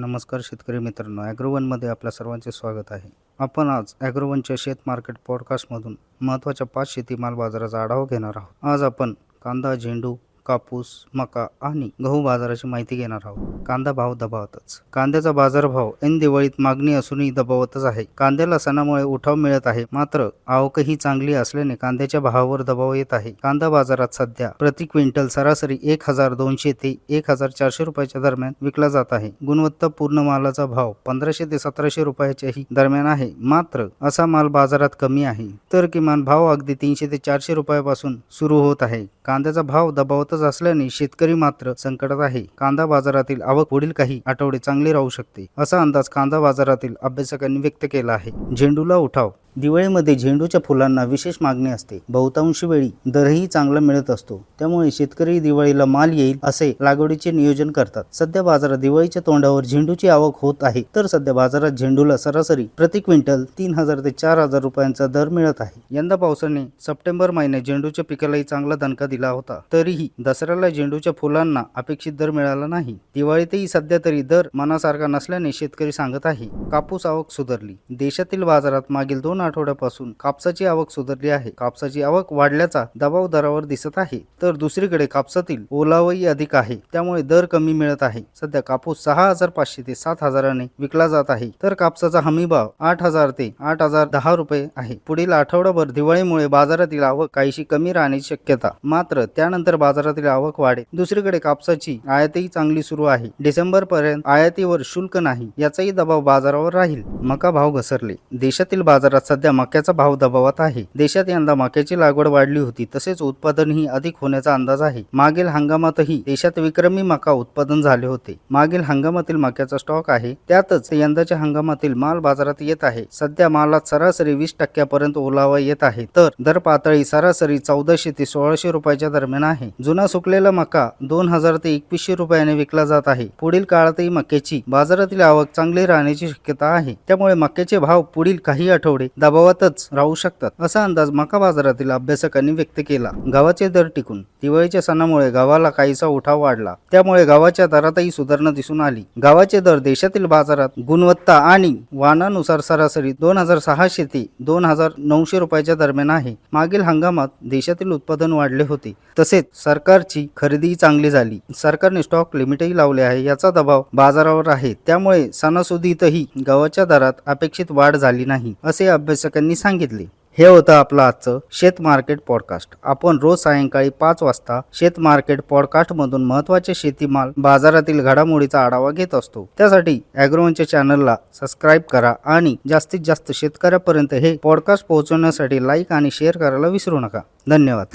नमस्कार शेतकरी मित्रांनो ॲग्रोवनमध्ये आपल्या सर्वांचे स्वागत आहे. आपण आज ॲग्रोवनच्या शेत मार्केट पॉडकास्टमधून महत्त्वाच्या पाच शेतीमाल बाजाराचा आढावा घेणार आहोत. आज आपण कांदा झेंडू कापूस मका आणि गहू बाजाराची माहिती घेणार आहोत. कांदा भाव दबावतच. कांद्याचा बाजारभाव ऐन दिवाळीत मागणी असूनही दबावतच आहे. कांद्याला सणामुळे उठाव मिळत आहे. मात्र आवकही चांगली असल्याने कांद्याच्या भावावर दबाव येत आहे. कांदा बाजारात सध्या प्रति क्विंटल सरासरी एक हजार दोनशे ते एक हजार चारशे रुपयाच्या दरम्यान विकला जात आहे. गुणवत्तापूर्ण मालाचा भाव पंधराशे ते सतराशे रुपयाच्याही दरम्यान आहे. मात्र असा माल बाजारात कमी आहे. तर किमान भाव अगदी तीनशे ते चारशे रुपयापासून सुरू होत आहे. कांद्याचा भाव दबावतच असल्याने शेतकरी मात्र संकटात आहे. कांदा बाजारातील आवक पुढील काही आठवडे चांगली राहू शकते असा अंदाज कांदा बाजारातील अभ्यासकांनी व्यक्त केला आहे. झेंडूला उठाव दिवाळीमध्ये झेंडूच्या फुलांना विशेष मागणी असते. बहुतांश वेळी दरही चांगला मिळत असतो. त्यामुळे शेतकरी दिवाळीला माल येईल असे लागवडीचे नियोजन करतात. सध्या बाजारात दिवाळीच्या तोंडावर झेंडूची आवक होत आहे. तर सध्या बाजारात झेंडूला सरासरी प्रति क्विंटल तीन हजार ते चार हजार रुपयांचा दर मिळत आहे. यंदा पावसाने सप्टेंबर महिन्यात झेंडूच्या पिकालाही चांगला दणका दिला होता. तरीही दसऱ्याला झेंडूच्या फुलांना अपेक्षित दर मिळाला नाही. दिवाळीतही सध्या तरी दर मनासारखा नसल्याने शेतकरी सांगत आहे कापूस आवक सुधारली. देशातील बाजारात मागील दोन आठवड्यापासून कापसाची आवक सुधारली आहे. कापसाची आवक वाढल्याचा दबाव दरावर दिसत आहे. तर दुसरीकडे कापसातील ओलावाही अधिक आहे. त्यामुळे दर कमी मिळत आहे. सध्या कापूस सहा हजार पाचशे ते सात हजाराने विकला जात आहे. तर कापसाचा हमी भाव आठ हजार ते आठ हजार दहा रुपये आहे. पुढील आठवडाभर दिवाळीमुळे बाजारातील आवक काहीशी कमी राहण्याची शक्यता. मात्र त्यानंतर बाजारातील आवक वाढेल. दुसरीकडे कापसाची आयातही चांगली सुरू आहे. डिसेंबर पर्यंत आयातीवर शुल्क नाही. याचाही दबाव बाजारावर राहील. मका भाव घसरले. देशातील बाजारात सध्या मक्याचा भाव दबावात आहे. देशात यंदा मक्याची लागवड वाढली होती तसेच उत्पादनही अधिक होण्याचा अंदाज आहे. मागील हंगामातही देशात विक्रमी मका उत्पादन झाले होते. मागील हंगामातील मक्याचा स्टॉक आहे त्यातच यंदाच्या हंगामातील माल बाजारात येत आहे. सध्या मालात सरासरी वीस टक्क्यापर्यंत ओलावा येत आहे. तर दर पातळी सरासरी चौदाशे ते सोळाशे रुपयाच्या दरम्यान आहे. जुना सुकलेला मका दोन हजार ते एकवीसशे रुपयाने विकला जात आहे. पुढील काळातही मक्याची बाजारातील आवक चांगली राहण्याची शक्यता आहे. त्यामुळे मक्याचे भाव पुढील काही आठवडे दबावातच राहू शकतात असा अंदाज मका बाजारातील अभ्यासकांनी व्यक्त केला. गावाचे दर टिकून दिवाळीच्या सणामुळे गावाला काहीसा उठाव वाढला. त्यामुळे गावाच्या दरातही सुधारणा दिसून आली. गावाचे दर देशातील बाजारात गुणवत्ता आणि वाहनानुसार सरासरी दोन हजार सहाशे ते दोन हजार नऊशे रुपयाच्या दरम्यान आहे. मागील हंगामात देशातील उत्पादन वाढले होते. तसेच सरकारची खरेदीही चांगली झाली. सरकारने स्टॉक लिमिटही लावले आहे याचा दबाव बाजारावर आहे. त्यामुळे सणासुदीतही गव्हाच्या दरात अपेक्षित वाढ झाली नाही असे अभ्यासकांनी सांगितले. हे होतं आपलं आजचं शेत मार्केट पॉडकास्ट. आपण रोज सायंकाळी पाच वाजता शेत मार्केट पॉडकास्टमधून महत्त्वाचे शेतीमाल बाजारातील घडामोडीचा आढावा घेत असतो. त्यासाठी ॲग्रोवनच्या चॅनलला सबस्क्राईब करा आणि जास्तीत जास्त शेतकऱ्यापर्यंत हे पॉडकास्ट पोहोचवण्यासाठी लाईक आणि शेअर करायला विसरू नका. धन्यवाद.